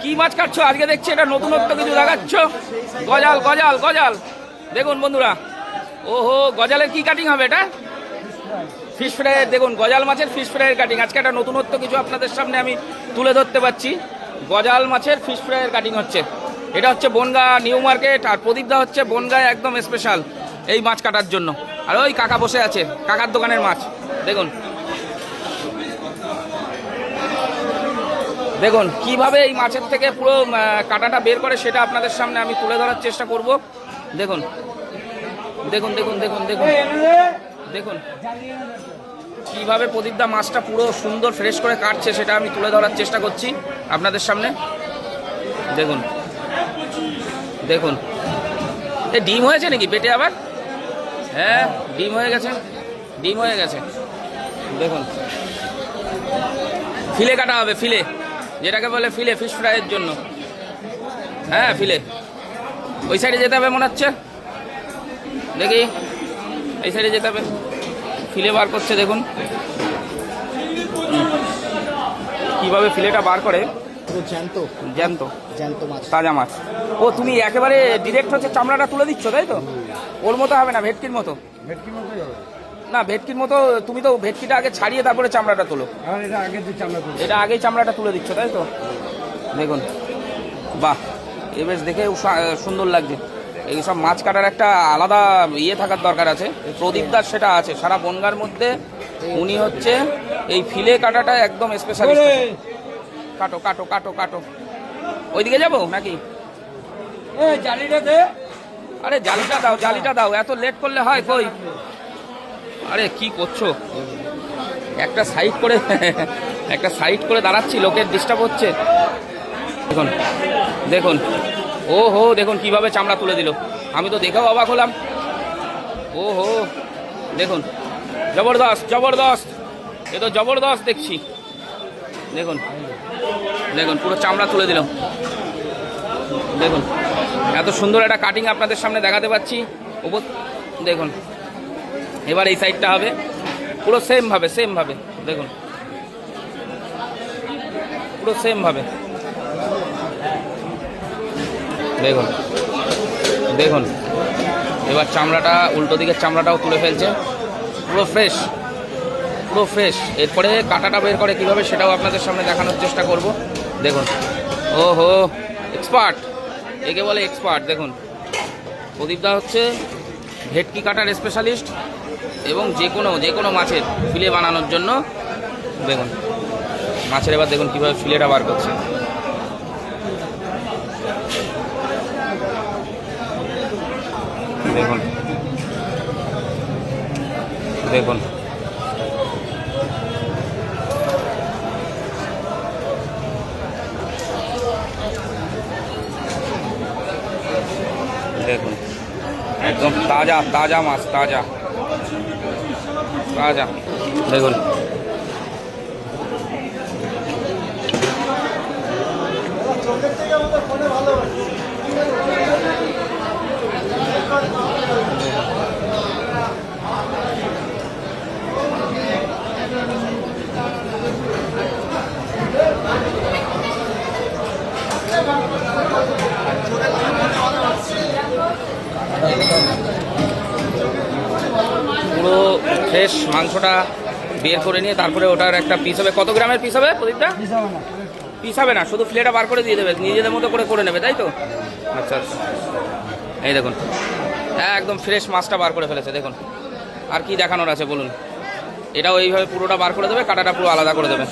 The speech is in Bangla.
কি মাছ কাটছো আজকে দেখছি এটা নতুনত্ব কিছু লাগাচ্ছ গজাল গজাল গজাল। দেখুন বন্ধুরা। ওহো, গজালের কি কাটিং হবে এটা? ফিশ ফ্রাইয়ের দেখুন, গজাল মাছের ফিশ ফ্রাইয়ের কাটিং আজকে একটা নতুনত্ব কিছু আপনাদের সামনে আমি তুলে ধরতে পারছি। গজাল মাছের ফিশ ফ্রাইয়ের কাটিং হচ্ছে। এটা হচ্ছে বনগা নিউ মার্কেট, আর প্রদীপদা হচ্ছে বনগায় একদম স্পেশাল এই মাছ কাটার জন্য। আর ওই কাকা বসে আছে, কাকার দোকানের মাছ। দেখুন। দেখুন, কীভাবে এই মাছের থেকে পুরো কাটাটা বের করে সেটা আপনাদের সামনে আমি তুলে ধরার চেষ্টা করব। দেখুন দেখুন দেখুন দেখুন দেখুন দেখুন, কীভাবে প্রদীপদা মাছটা পুরো সুন্দর ফ্রেশ করে কাটছে সেটা আমি তুলে ধরার চেষ্টা করছি আপনাদের সামনে। দেখুন দেখুন, এ, ডিম হয়েছে নাকি পেটে আবার? হ্যাঁ ডিম হয়ে গেছে, ডিম হয়ে গেছে। দেখুন, ফিলে কাটা হবে, ফিলে। যেটাকে বলে ফিলে ফিশ ফ্রাইয়ের জন্য। হ্যাঁ ফিলে। ওই সাইডে যেতে হবে মনে হচ্ছে? দেখি। এই সাইডে যেতে হবে। ফিলে বার করছে দেখুন। কীভাবে ফিলেটা বার করে? জ্যান্ত। জ্যান্ত। জ্যান্ত মাছ। তাজা মাছ। ও তুমি একেবারে ডিরেক্ট হচ্ছে চামড়াটা তুলে দিচ্ছ তাই তো? ওর মতো হবে না ভেটকির মতো? ভেটকির মতোই হবে। না ভেটকির মতো তুমি তো ভেটকিটা আগে ছাড়িয়ে তারপরে চামড়াটা তোলো। এটা আগের চামড়া এটা আগেই চামড়াটা তুলে দিচ্ছ তাই তো? দেখুন বাহ এ বেশ দেখে সুন্দর লাগছে। এই সব মাছ কাটার একটা আলাদা ইয়ে থাকার দরকার আছে। প্রদীপ দাস সেটা আছে সারা বনগার মধ্যে উনি হচ্ছে এই ফিলে কাটাটা একদম স্পেশালিস্ট কাটো কাটো কাটো কাটো। ওইদিকে যাব নাকি? জালিটা দে। আরে জালিটা দাও জালিটা দাও এত লেট করলে হয় কই? আরে, কি করছ? একটা সাইড করে, একটা সাইড করে দাঁড়াচ্ছি, লোকের ডিস্টার্ব হচ্ছে। দেখুন দেখুন। ও হো, দেখুন কীভাবে চামড়া তুলে দিল। আমি তো দেখেও অবাক হলাম। ও হো, দেখুন। জবরদস্ত জবরদস্ত। এ তো জবরদস্ত দেখছি। দেখুন দেখুন, পুরো চামড়া তুলে দিল। দেখুন, এত সুন্দর একটা কাটিং আপনাদের সামনে দেখাতে পাচ্ছি। দেখুন। এবার এই সাইডটা হবে। পুরো সেম ভাবে সেম ভাবে, দেখুন। পুরো সেম ভাবে। দেখুন দেখুন। এবার চামড়াটা, উল্টো দিকের চামড়াটাও তুলে ফেলছে। পুরো ফ্রেশ পুরো ফ্রেশ এরপরে কাটাটা বের করে কীভাবে সেটাও আপনাদের সামনে দেখানোর চেষ্টা করব। দেখুন। ও হো এক্সপার্ট একে বলে এক্সপার্ট দেখুন। প্রদীপদা হচ্ছে ভেটকি কাটার স্পেশালিস্ট এবং যে কোনো যে কোনো মাছের ফিলে বানানোর জন্য দেখুন, মাছের এবার দেখুন কীভাবে ফিলেটা বার করছে। দেখুন দেখুন। একদম তাজা তাজা মাছ তাজা। তাজা। দেখুন। পুরো ফ্রেশ মাংসটা বের করে নিয়ে তারপরে ওটার একটা পিস হবে। কত গ্রামের পিস হবে প্রদীপটা পিস হবে না। শুধু ফ্লেটা বার করে দিয়ে দেবে নিজেদের মতো করে করে নেবে তাই তো? আচ্ছা আচ্ছা। এই দেখুন হ্যাঁ একদম ফ্রেশ মাছটা বার করে ফেলেছে দেখুন। আর কি দেখানোর আছে বলুন। এটাও এইভাবে পুরোটা বার করে দেবে কাটাটা পুরো আলাদা করে দেবে।